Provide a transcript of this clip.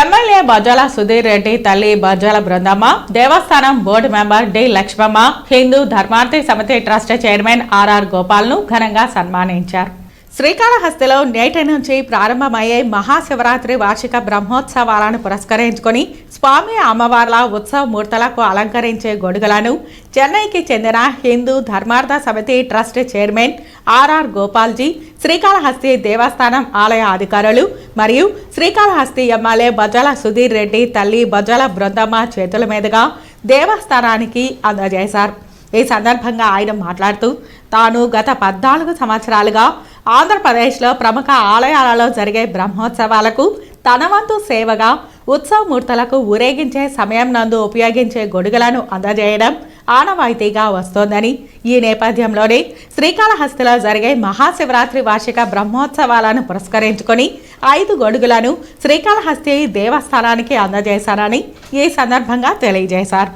MLA Bajala Sudheer Reddy తల్లి బజాల బృందమ్మ దేవస్థానం board member D Lakshmamma Hindu Dharmarthi Samithi trust chairman RR గోపాల్ను ఘనంగా సన్మానించారు. శ్రీకాళహస్తిలో నేటి నుంచి ప్రారంభమయ్యే మహాశివరాత్రి వార్షిక బ్రహ్మోత్సవాలను పురస్కరించుకొని స్వామి అమ్మవార్ల ఉత్సవ మూర్తలకు అలంకరించే గొడుగులను చెన్నైకి చెందిన Hindu Dharmartha Samithi trust chairman R R Gopalji Srikalahasti దేవస్థానం ఆలయ అధికారులు మరియు శ్రీకాళహస్తి ఎమ్మెల్యే బజాల సుధీర్ రెడ్డి తల్లి బజాల బృందమ్మ చేతుల మీదుగా దేవస్థానానికి అందజేశారు. ఈ సందర్భంగా ఆయన మాట్లాడుతూ తాను గత పద్నాలుగు సంవత్సరాలుగా ఆంధ్రప్రదేశ్లో ప్రముఖ ఆలయాలలో జరిగే బ్రహ్మోత్సవాలకు తన వంతు సేవగా ఉత్సవమూర్తులకు ఊరేగించే సమయం నందు ఉపయోగించే గొడుగులను అందజేయడం ఆనవాయితీగా వస్తోందని ఈ నేపథ్యంలోనే శ్రీకాళహస్తిలో జరిగే మహాశివరాత్రి వార్షిక బ్రహ్మోత్సవాలను పురస్కరించుకొని ఐదు గొడుగులను శ్రీకాళహస్తి దేవస్థానానికి అందజేశారని ఈ సందర్భంగా తెలియజేశారు.